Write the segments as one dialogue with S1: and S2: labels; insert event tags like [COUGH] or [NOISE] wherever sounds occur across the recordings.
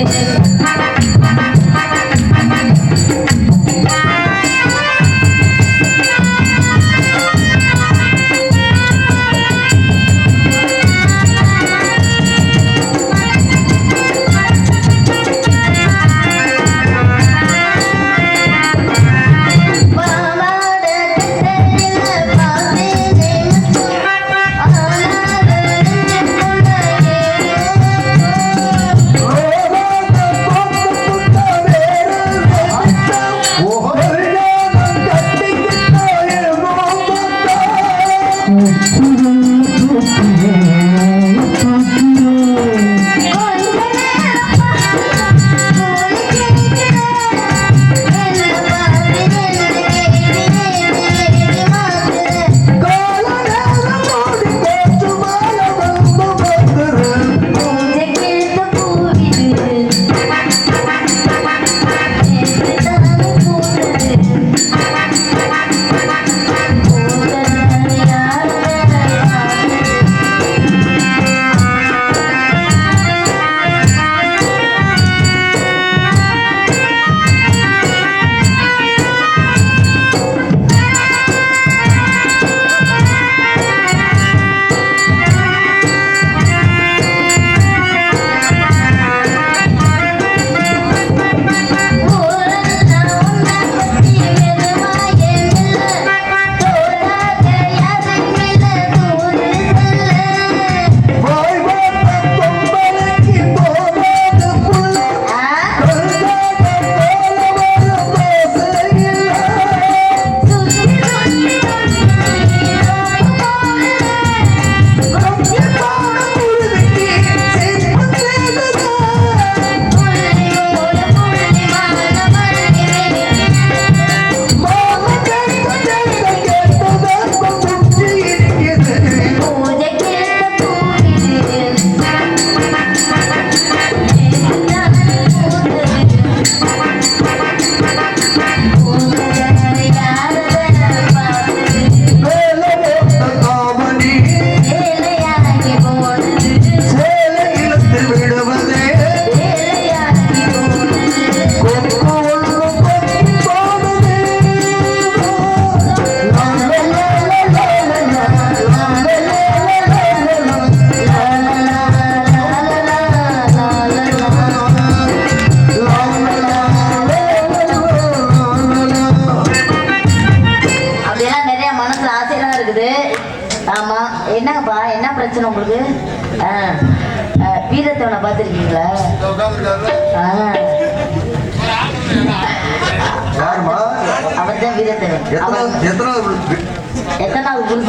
S1: Amen.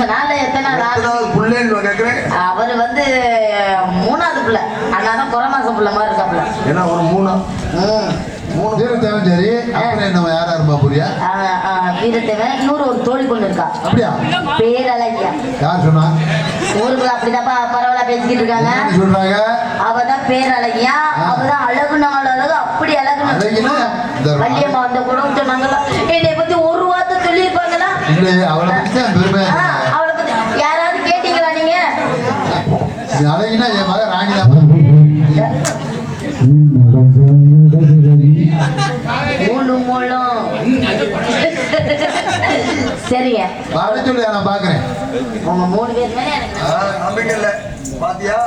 S2: எத்தனாவது
S1: புருஷனா இல்ல எத்தனாவது
S2: புள்ளேன்னு கேட்கிறேன்.
S1: அவர் வந்து மூணாவது பிள்ளை. அண்ணாதான் குறை மாசம் பிள்ளை மாதிரி இருக்காப்புல.
S2: ஏன்னா ஒரு மூணா. மூணு.
S3: வீரத்தேவன் சரி. அப்புறம் நம்ம யாரா இருப்பா புரியா?
S1: ஆ, ஆ, வீரத்தேவன். இன்னொரு ஒரு தோழி பொண்ணு இருக்கா.
S3: அப்படியா?
S1: பேரழகியா.
S3: யார் சொன்னா?
S1: ஊருக்குள்ள அப்படிதாப்பா பரவாயில்ல பேசிக்கிட்டு இருக்காங்க.
S3: சொல்றாங்க?
S1: அவதான் பேரழகியா. அவதான் அழகு நாள் அழகு அப்படி அழகு வள்ளியம்மா வந்த கூட சொன்னாங்களா என்னை பத்தி ஒரு வார்த்தை சொல்லியிருப்பாங்களா?
S3: அவளை பெருமை
S1: ஆ, அவளை பத்தி யாராவது கேட்டீங்களா நீங்க
S3: அழகினா என் மக ராணி தான்.
S1: சரிங்க.
S3: வர சொல்லு நான் பாக்குறேன்
S1: உங்க மூணு பேர் மேலே எனக்கு
S2: ஆ, நம்பிக்கை இல்லை. பாத்தியா?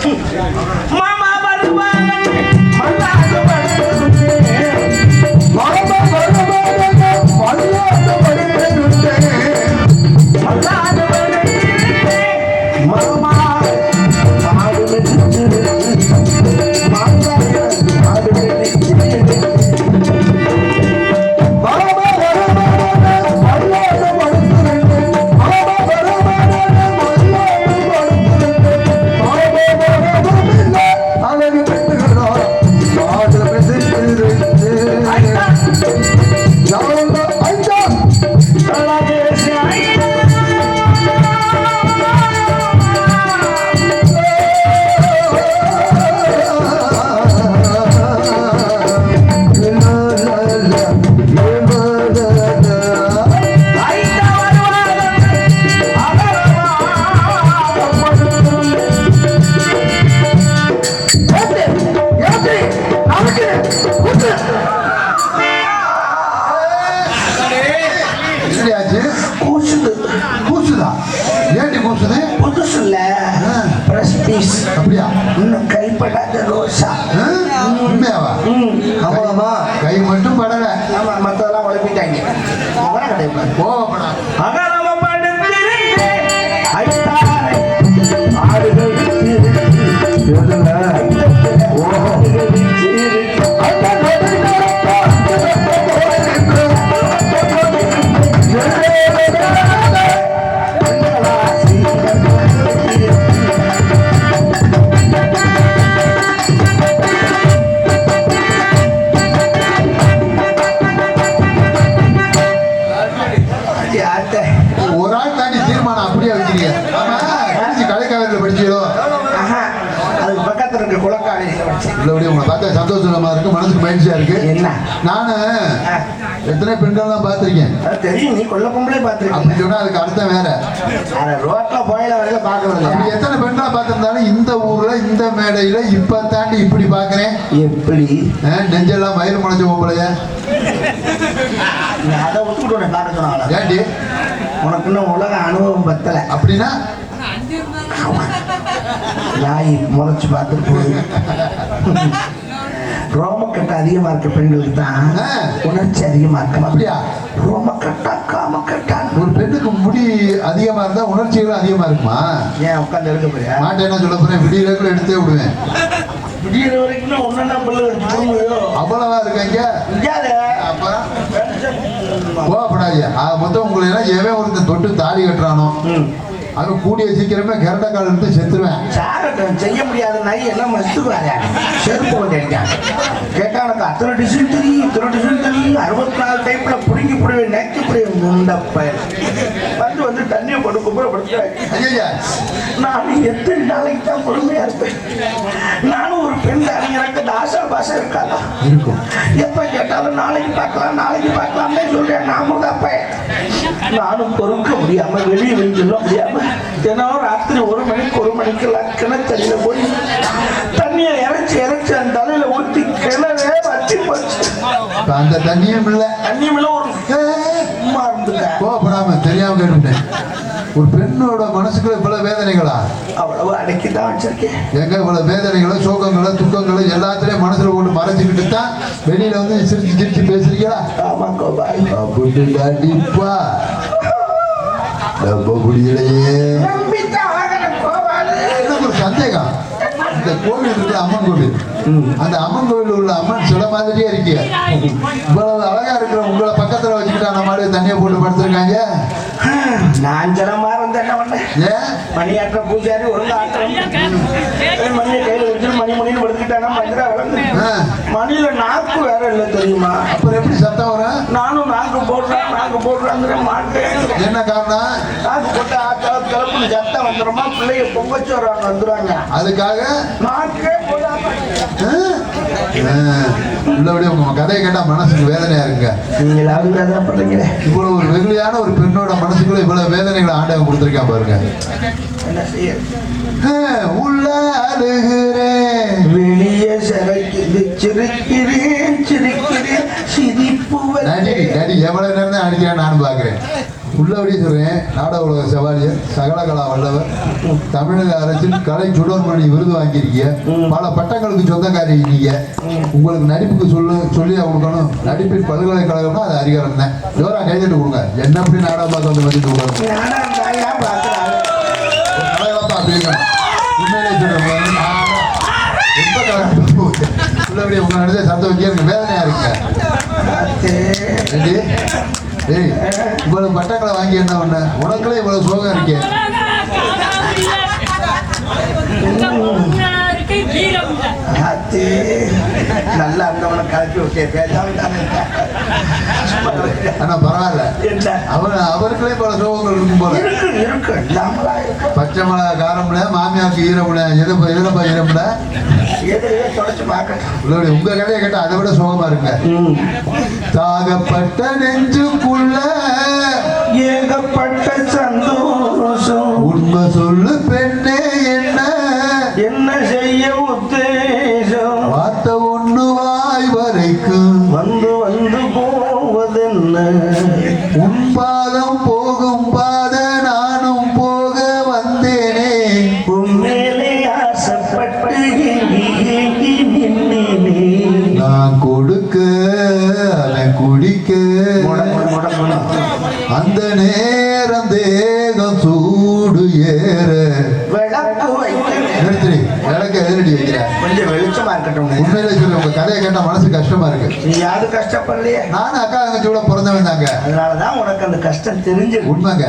S4: மாமா வருவாங்க மல்லாக வருவாங்க aleluia.
S3: எத்தனை பெண்கள்லாம் பார்த்திருக்கேன்
S4: அது தெரியும் நீ கொல்ல பொம்பளை
S3: அப்படி
S4: பார்த்துருக்கீங்க
S3: சொன்னா அதுக்கு அர்த்தம் வேற.
S4: ரோட்ல போயில வரையில பாக்குறது
S3: அப்படி எத்தனை பெண்களா பார்த்திருந்தாலும் இந்த ஊர்ல இந்த மேடையில இப்ப தாண்டி இப்படி பாக்குறேன்
S4: எப்படி?
S3: நெஞ்செல்லாம் வயிறு முளைஞ்ச பொம்பளைய
S4: அதை உன்னை பார்க்க சொன்னாங்களா?
S3: ஏண்டி?
S4: உனக்கு இன்னும் உலக அனுபவம் பத்தல.
S3: அப்படின்னா?
S4: நாய் முளைச்சு பார்த்துட்டு போகுது. ரோமக்கட்டு அதிகமா இருக்க பெண்களுக்கு தான். உணர்ச்சி அதிகமா இருக்கும்
S3: அப்படியா
S4: ரோமக்கட்டா காமக்கட்டா
S3: ஒரு பெண்ணுக்கு முடி அதிகமா இருந்தா உணர்ச்சிகள் அதிகமா இருக்குமா?
S4: ஏன் உட்காந்து எடுக்க போறியா?
S3: மாட்டேன் என்ன சொல்ல போறேன்? விடியல எடுத்தே விடுவேன்.
S4: விடியற வரைக்கும் ஒன்னா பிள்ளை
S3: அவ்வளவா இருக்காங்க ஆக மொத்தம் உங்களை எல்லாம் எவன் ஒருத்தன் தொட்டு தாலி கட்டுறானோ? அது கூடிய சீக்கிரமே கரண்ட கால் எடுத்து செத்துருவேன்.
S4: செய்ய முடியாத நாய் எல்லாம் மஸ்துவாங்க செருப்பு அடிக்காங்க கேட்டா எனக்கு அத்தனை டிசைன் தெரியும் இத்தனை டிசைன் தெரியும் அறுபத்தி நாலு டைப்ல பிடுங்கி பிடுவேன் நெக்கி பிடிவேன் முண்ட பயிர். வந்து வந்து தண்ணியை போட்டு கும்பிடப்படுத்துறாங்க
S3: ஐயா
S4: நான் எத்தனை நாளைக்கு தான் பொறுமையா இருப்பேன்? நானும் ஒரு பெண் தான் எனக்கு ஆசா பாசம் இருக்காதா?
S3: இருக்கும்.
S4: எப்ப கேட்டாலும் நாளைக்கு பார்க்கலாம் நாளைக்கு பார்க்கலாம்னே சொல்றேன் நாமும் தான் பையன் நானும் பொறுக்க முடியாம வெளியே வெளியே சொல்ல முடியாம தினம் ராத்திரி ஒரு மணிக்கு ஒரு மணிக்கு கிணத்தடியில போய் தண்ணியை இறைச்சி இறைச்சி அந்த தலையில ஊற்றி கிணறே வச்சு போச்சு.
S3: அந்த தண்ணியும் இல்லை.
S4: தண்ணி மேல ஒரு சும்மா இருந்துட்டேன்.
S3: கோவப்படாம தெரியாம கேட்டுட்டேன். ஒரு பெண்ணோட மனசுக்குள்ள இவ்வளவு வேதனைகளா?
S4: அவ்வளவு அடக்கி தான் வச்சிருக்கேன்.
S3: எங்க இவ்வளவு வேதனைகளோ சோகங்களோ துக்கங்களோ எல்லாத்திலையும் மனசுல கொண்டு மறைச்சுக்கிட்டு தான் வெளியில வந்து சிரிச்சு சிரிச்சு பேசுறீங்களா?
S4: ஆமா கோபால்
S3: அப்படி தாண்டிப்பா நம்ப முடியலையே எனக்கு ஒரு சந்தேகம்? இந்த கோவில் இருக்குல்ல அம்மன் கோவில். அந்த அம்மன் கோவில் உள்ள அம்மன் சில மாதிரியே இருக்கீங்க இவ்வளவு அழகா இருக்கிற உங்களை பக்கத்துல வச்சுக்கிட்டு அந்த மாதிரி தண்ணியை போட்டு படுத்திருக்காங்க.
S4: நான் ஜனமா இருந்தேன் என்ன பண்ணேன்
S3: ஏன்
S4: மணியாற்ற பூஜாரி ஒழுங்கா ஆட்டம் மணியை கையில வச்சு மணி மணின்னு படுத்துக்கிட்டானா மந்திரா வளர்ந்து. மணியில நாக்கு வேற இல்லை தெரியுமா?
S3: அப்புறம் எப்படி சத்தம் வரும்?
S4: நானும் நாக்கு போடுறேன் நாக்கு போடுறாங்கிற மாட்டேன்.
S3: என்ன காரணம்?
S4: நாக்கு போட்டு ஆட்டா கிளப்புன்னு சத்தம் வந்துடுமா பிள்ளைங்க பொங்கச்சு வர்றாங்க வந்துடுவாங்க
S3: அதுக்காக?
S4: நாக்கே போடாம.
S3: ஆ? ஆ. உள்ளபடி உங்க கதையை கேட்டா மனசுக்கு வேதனையா இருக்குங்க
S4: நீங்களாவது வேதனை பண்றீங்களே
S3: இவ்வளவு ஒரு வெகுளியான ஒரு பெண்ணோட மனசுக்குள்ள இவ்வளவு வேதனைகளை ஆண்டவன் கொடுத்திருக்கான் பாருங்க உள்ள அழுகிறேன்
S4: வெளியே சிரிக்கிறேன் சிரிக்கிறேன் சிரிப்பு
S3: டாடி. டாடி எவ்வளவு நேரம் தான் அடிக்கிறேன் நானும் பார்க்கிறேன் உள்ளபடி சொல்றேன் நாடக உலக செவாலியர் சகலகலா வல்லவர் தமிழக அரசின் கலை சுடர்மணி விருது வாங்கியிருக்கீங்க பல பட்டங்களுக்கு சொந்தக்காரி நீங்க. உங்களுக்கு நடிப்புக்கு சொல்லு சொல்லி கொடுக்கணும் நடிப்பின் பல்கலைக்கழகம்னா அது அதிகாரம் தான் ஜோரா கைதட்டு கொடுங்க. என்ன அப்படி நாடகம் பார்க்க வந்து கலந்து உள்ளபடி உங்க நடிச்ச சத்தம் வச்சு எனக்கு வேதனையா இருக்குங்க ஏண்டி? ஏய் இவ்வளவு பட்டங்களை வாங்கி என்ன பண்ண? உனக்குள்ள இவ்வளவு சோகம் இருக்கே.
S4: நல்லா இருந்தவனை கலப்பி விட்டே பேசாம தானே இருக்க.
S3: ஆனா பரவாயில்ல? அவர் அவருக்குள்ளே பல சோகங்கள் இருக்கும் போல.
S4: இருக்கு இருக்கு. இல்லாமலா இருக்கு.
S3: பச்சை மிளகா காரம்ல மாமியாருக்கு ஈரம்ல எதுப்பா எதுப்பா ஈரம்ல உங்க கதையை கேட்டா அதை விட சோகமா இருங்க. தாகப்பட்ட நெஞ்சுக்குள்ள
S4: ஏகப்பட்ட சந்தோஷம்.
S3: உண்மை சொல்லு பெண்ணே என்ன?
S4: என்ன செய்ய உத்தேசம் உண்மையிலே
S3: சொல்லி உங்க கதையை கேட்டா மனசு கஷ்டமா இருக்கு.
S4: நீ யாரும் கஷ்டப்படலையே.
S3: நானும் அக்கா தங்கச்சியோட பிறந்தவன் தாங்க.
S4: அதனாலதான் உனக்கு அந்த கஷ்டம் தெரிஞ்சிருக்கு.
S3: உண்மைங்க.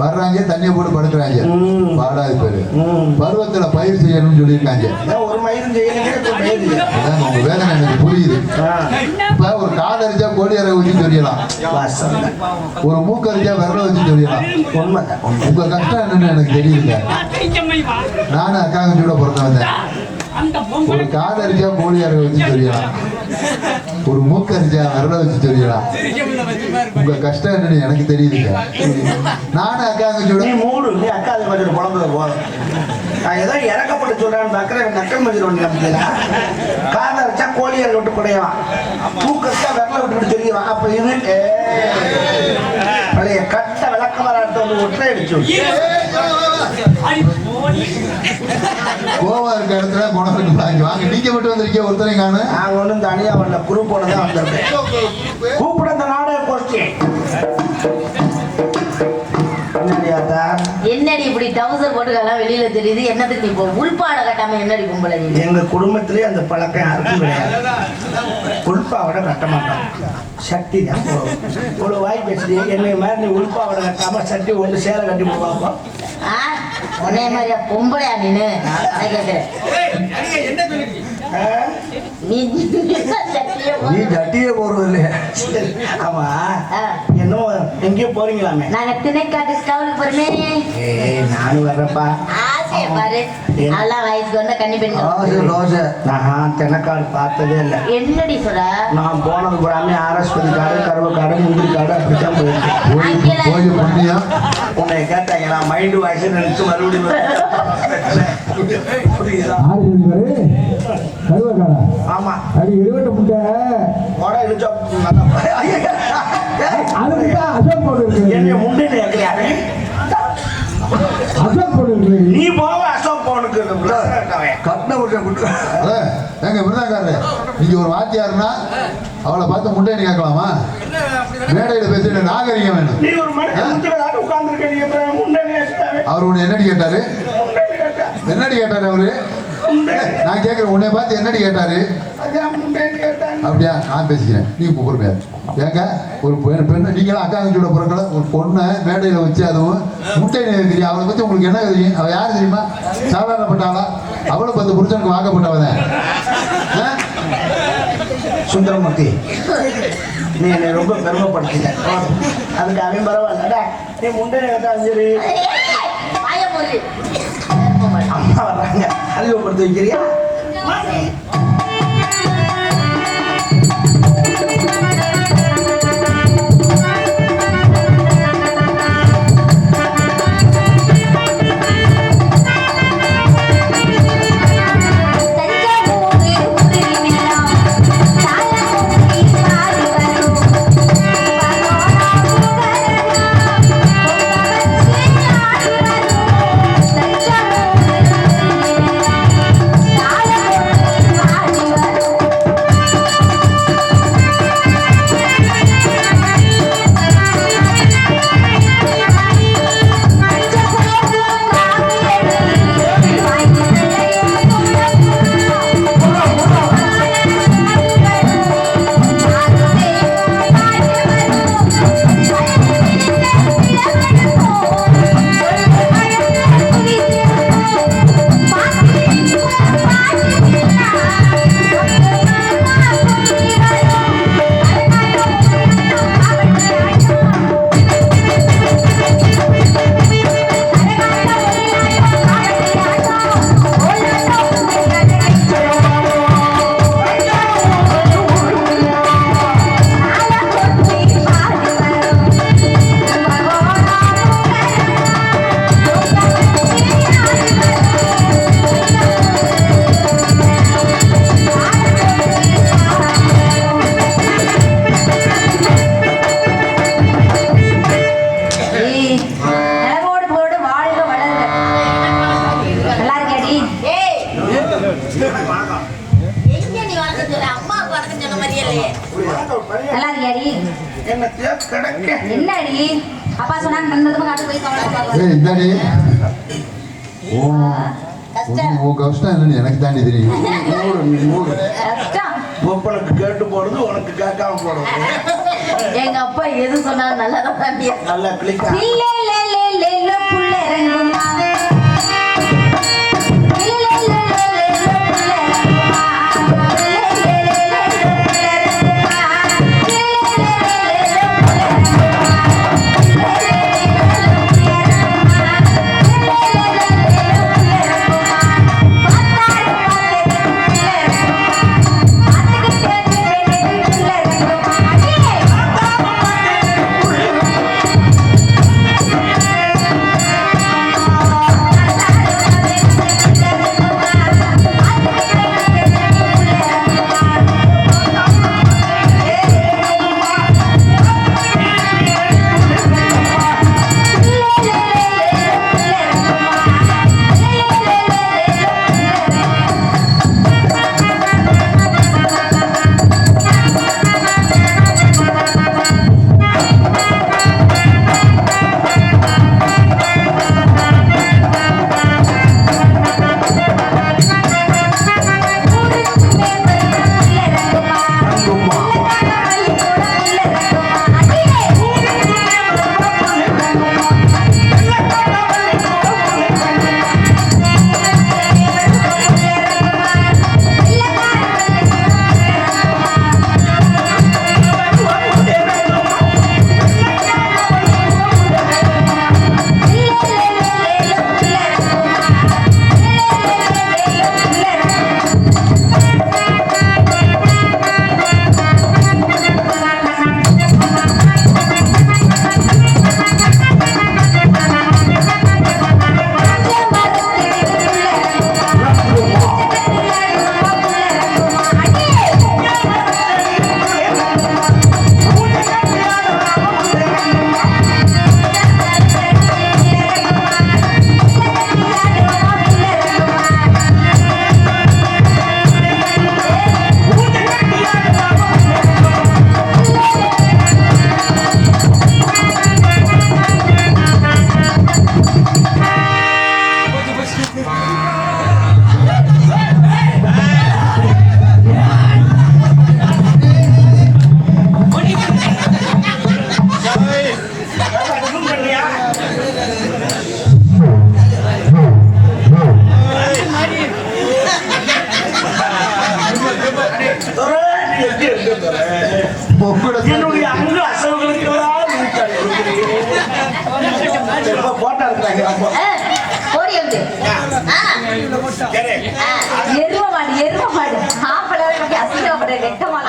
S3: வர்றாங்க தண்ணியை போட்டு படுக்கிறாங்க.
S4: ம்.
S3: பாடாது பேரு. பருவத்துல பயிர் செய்யணும்னு சொல்லியிருக்காங்க.
S4: ஒரு மயிரும்.
S3: அதான் உங்க வேதனை எனக்கு புரியுது. இப்ப ஒரு கால் அரிச்சா கோழி அரை வச்சு தெரியலாம். ஒரு மூக்கு அரிச்சா விரல வச்சு தெரியலாம். உங்க கஷ்டம் என்னன்னு எனக்கு தெரியுதுங்க. நானும் அக்கா தங்கச்சியோட பிறந்தவன் தான் ஒரு கால் அரிச்சா கோழி அரை வச்சு தெரியலாம் ஒரு மூக்கு அரிச்சா விரல வச்சு தெரியலாம் உங்க கஷ்டம் என்னன்னு எனக்கு தெரியுதுங்க. நானும் அக்கா தங்கச்சியோட
S4: நீ மூடு நீ அக்கா அது கொஞ்சம் குழம்பு போதும் நான் ஏதோ இறக்கப்பட்டு சொல்றேன்னு பார்க்குறேன் நக்கல் மஞ்சள் ஒன்று நம்பிக்கிறா காதை வச்சா கோழியை விட்டு குடையவான் தூக்கத்தா விரல விட்டு தெரியவான் அப்ப இது பழைய கட்ட விளக்கமாக ஒற்றை அடிச்சு
S3: கோவா இருக்க இடத்துல குணம் இருக்கு வாங்க நீங்க மட்டும் வந்திருக்கீங்க ஒருத்தரையும் காணு
S4: நாங்கள் ஒன்றும் தனியாக வரல. குரூப்போட தான் வந்திருக்கேன் கூப்பிட.
S1: என்னடி இப்படி டவுசர் போட்டுக்கலாம் வெளியில தெரியுது? என்னதுக்கு நீ இப்போ உள்பாட கட்டாம என்னடி கும்பல நீ?
S4: எங்க குடும்பத்திலே அந்த பழக்கம் யாருக்கும் கிடையாது. உள்பாவடை கட்ட மாட்டோம் சட்டி தான் இவ்வளோ வாய் பேசுறீ என்னை மாதிரி நீ உள்பாவடை கட்டாம சட்டி ஒன்று சேலை கட்டி போவாப்போ
S1: ஆ? உன்னைய மாதிரியா பொம்பளையா நீனு? நான் கேட்கிறேன் நீ
S2: ஜட்டியே போடுறது இல்லையா
S4: ஆமா. என்னமோ எங்கேயோ போறீங்களாமே.
S1: நாங்க திணைக்காட்டு ஸ்கவுலுக்கு போறமே?
S4: ஏய் நானும் நான் தென்னக்காடு பார்த்ததே இல்லை.
S1: என்னடி சொல்ற?
S4: நான் போனது பூராமே ஆர்எஸ்பதி காடு கருவ காடு முந்திரி காடு அப்படித்தான் போயிருக்கேன் உன்னை கேட்டாங்க நான் மைண்டு வாய்ஸ் நினைச்சு மறுபடியும் ஆமா.
S5: அது எழுவட்ட முட்டை.
S4: இழுச்சா
S5: அசோக் போட்டு
S2: கட்டின ஒரு குட்டு
S3: அதான், ஏங்க மிருதாக்காரரு நீங்க ஒரு வாத்தியாருன்னா அவளை பார்த்து முட்டைன்னு கேட்கலாமா? மேடையில பேசுற நாகரிகம் வேணும் அவர் உன்னை என்னடி கேட்டாரு? என்னடி கேட்டாரு அவரு? நான் கேட்கிறேன் உன்னை பார்த்து என்னடி கேட்டாரு? அப்படியா நான் பேசிக்கிறேன். நீ பொறுமையா ஏங்க ஒரு பெண் பெண்ணு நீங்களாம் அக்கா தங்கச்சியோட பிறக்கல ஒரு பொண்ணை மேடையில் வச்சு அதுவும் முட்டை தெரியும். அவளை பற்றி உங்களுக்கு என்ன தெரியும்? அவள் யார் தெரியுமா? சாதாரணப்பட்டாளா அவளும் பத்து புருஷனுக்கு வாக்கப்பட்டவன்
S4: சுந்தரமூர்த்தி நீ என்னை ரொம்ப பெருமைப்படுத்திட்ட. அதுக்கு அவன் பரவாயில்லடா. நீ முண்டை கேட்டாலும் சரி.
S1: வாய மூடி.
S4: அம்மா வர்றாங்க. அறிமுகப்படுத்தி வைக்கிறியா? கிடக்க
S1: என்னடி? அப்பா சொன்னாங்க நந்ததுமா காட்டு போய் கவலை
S3: இந்தாடி.
S1: கஷ்டம்.
S3: உன் கஷ்டம் என்னன்னு எனக்கு தாண்டி தெரியும்
S6: ஒப்பனுக்கு கேட்டு போடுறது உனக்கு கேட்காம போடுறது
S1: எங்க அப்பா எது சொன்னாலும் நல்லா தான்
S6: நல்லா கிளிக்கா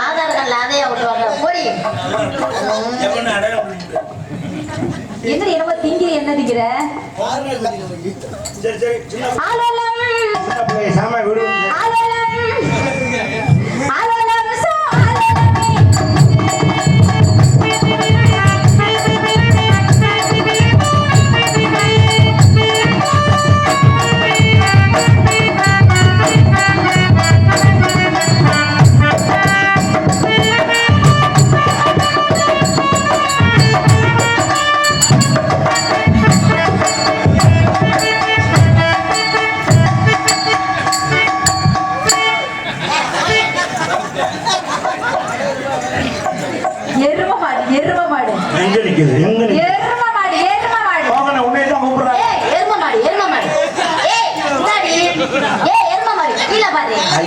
S1: ஆதார் கார்டில் அதையா விட்டுவாங்க ஓடி என்ன என்னமோ திங்கிற என்ன திங்கிற ஆலோலம் ஆலோலம் ஆலோலம்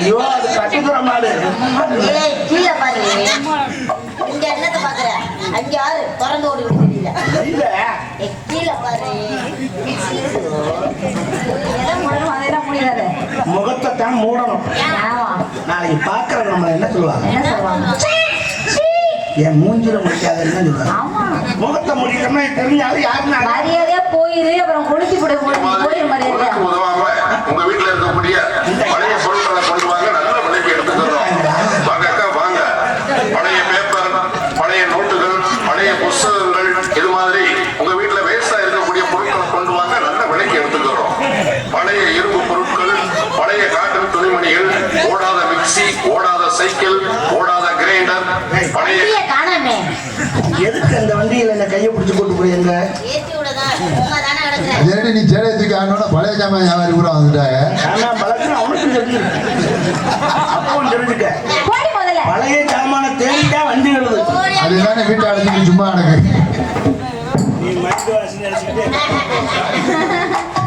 S6: ஐயோ அது மாடு.
S1: கீழ பாரு. இங்க என்னத்த பாக்குற? அங்க யாரு திறந்து ஓடி தெரியல.
S6: இல்ல.
S1: ஏய் கீழ பாரு.
S6: முகத்தை தான் மூடணும். நாளைக்கு பாக்குற நம்ம என்ன சொல்லுவாங்க?
S1: என்ன சொல்லுவாங்க?
S6: என் மூஞ்சில முடிக்காதுன்னு தான் சொல்லுவாங்க.
S1: ஆமா.
S6: முகத்தை முடிக்கணும்னா தெரிஞ்சாலும் யாருன்னு
S1: மரியாதையா போயிரு அப்புறம் குளிச்சு போடு போயிரு
S7: உதவாம உங்க வீட்டுல இருக்கக்கூடிய பழைய பொருட்களை கொண்டு வாங்க நல்ல விலைக்கு எடுத்துக்கிறோம் வாங்க அக்கா வாங்க பழைய பேப்பர் பழைய நோட்டுகள் பழைய புஸ்தகங்கள் இது மாதிரி உங்க வீட்டுல வேஸ்டா இருக்கக்கூடிய பொருட்களை கொண்டு வாங்க நல்ல விலைக்கு எடுத்துக்கிறோம் பழைய இரும்பு பொருட்கள் பழைய காட்டன் துணிமணிகள் ஓடாத மிக்ஸி ஓடாத சைக்கிள் ஓடாத கிரைண்டர் பழைய
S1: வண்டியை காணாமே.
S6: எதுக்கு அந்த வண்டியில என்ன கையை பிடிச்சு கூட்டு போய் எங்க
S1: ஏத்தி விடதான். சும்மா தானே கிடக்குறேன்
S3: ஏடி நீ சேலத்துக்கு ஆனோட பழைய ஜாமான் வியாபாரி கூட வந்துட்டாங்க
S4: ஆனா பழக்கம் அவனுக்கு தெரிஞ்சுக்க. பழைய சாமான தேடிட்டா வண்டி எழுது
S3: அதுதானே வீட்டை அடைச்சிட்டு சும்மா எனக்கு
S1: ஆ [LAUGHS]